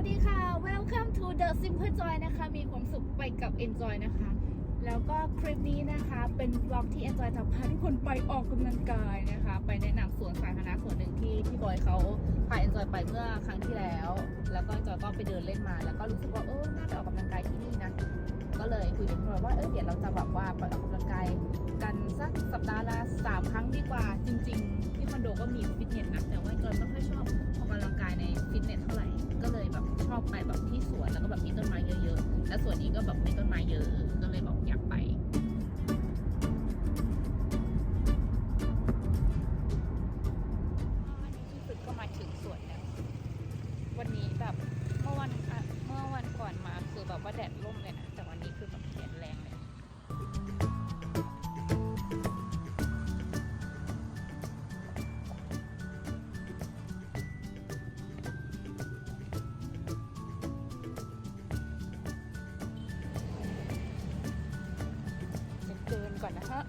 วัสดีค่ะ Welcome to the Simple Joy นะคะ มีความสุขไปกับ Enjoy นะคะ แล้วก็คลิปนี้นะคะเป็นบล็อกที่ Enjoy จะพาทุกคนไปออกกำลังกายนะคะ ไปแนะนำสวนสาธารณะสวนหนึ่งที่พี่บอยเขาพา Enjoy ไปเมื่อครั้งที่แล้ว แล้วก็ Enjoy ก็ไปเดินเล่นมา แล้วก็รู้สึกว่าเออน่าไปออกกำลังกายที่นี่นะ ก็เลยคุยกับพี่บอยว่าเออเดี๋ยวเราจะแบบว่าไปออกกำลังกายกันสักสัปดาห์ละสามครั้งดีกว่าจริง แบบมีต้นไม้เยอะๆ และส่วนนี้ก็แบบมีต้นไม้เยอะ ก็เลยบอกอยากไปอันนี้ที่สุดก็มาถึงสวนแล้ว วันนี้แบบเมื่อวันเมื่อวันก่อนมาคือแบบว่าแดดร่มเลยนะ แต่วันนี้คือแบบแดดแรงเลย ก่อนนะฮะ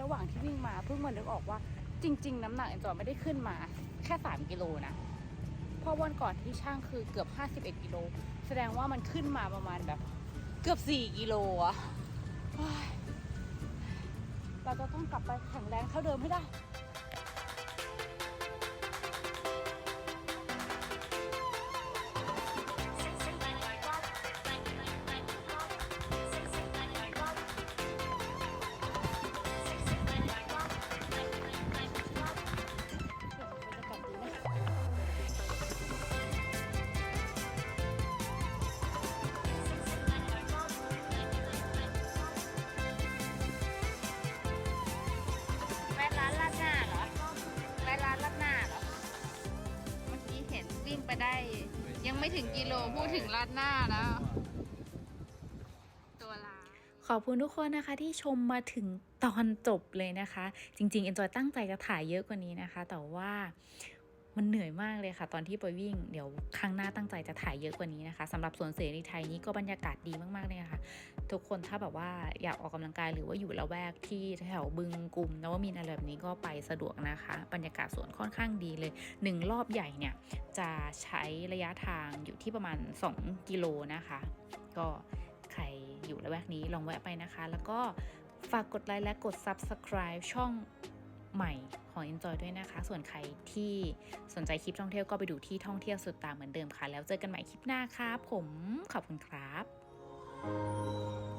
ระหว่างที่วิ่งมาเพิ่งมานึกออกว่าจริง ๆ น้ำหนักเอ็นจอยไม่ได้ขึ้นมาแค่ 3 กิโลนะเพราะวันก่อนที่ช่างคือเกือบ 51 กิโล แสดงว่ามันขึ้นมาประมาณแบบเกือบ 4 กิโลอะเฮ้ยเราจะต้องกลับไปแข็งแรงเท่าเดิมให้ได้ ไม่ถึงกิโลพูดถึงลาดหน้าแล้ว ตัวลาขอบคุณทุกคนนะคะที่ชมมาถึงตอนจบเลยนะคะ จริงๆ Enjoy ตั้งใจจะถ่ายเยอะกว่านี้นะคะ แต่ว่า มันเหนื่อยมากเลยค่ะ ตอนที่ไปวิ่งเดี๋ยวครั้งหน้าตั้งใจจะถ่ายเยอะกว่านี้นะคะสำหรับสวนเสรีไทยนี้ก็บรรยากาศดีมากๆเลยค่ะ ทุกคนถ้าแบบว่าอยากออกกำลังกายหรือว่าอยู่ละแวกที่แถวบึงกลุ่มนวมินทร์อะไรแบบนี้ก็ไปสะดวกนะคะ บรรยากาศสวนค่อนข้างดีเลยหนึ่งรอบใหญ่เนี่ยจะใช้ระยะทางอยู่ที่ประมาณ 2 กิโลนะคะ ก็ใครอยู่ละแวกนี้ลองแวะไปนะคะ แล้วก็ฝากกดไลค์และกด Subscribe ช่องใหม่ ของ Enjoy ด้วยนะคะ ส่วนใครที่สนใจคลิปท่องเที่ยวก็ไปดูที่ท่องเที่ยวสุดตาเหมือนเดิมค่ะ แล้วเจอกันใหม่คลิปหน้าค่ะผมขอบคุณครับ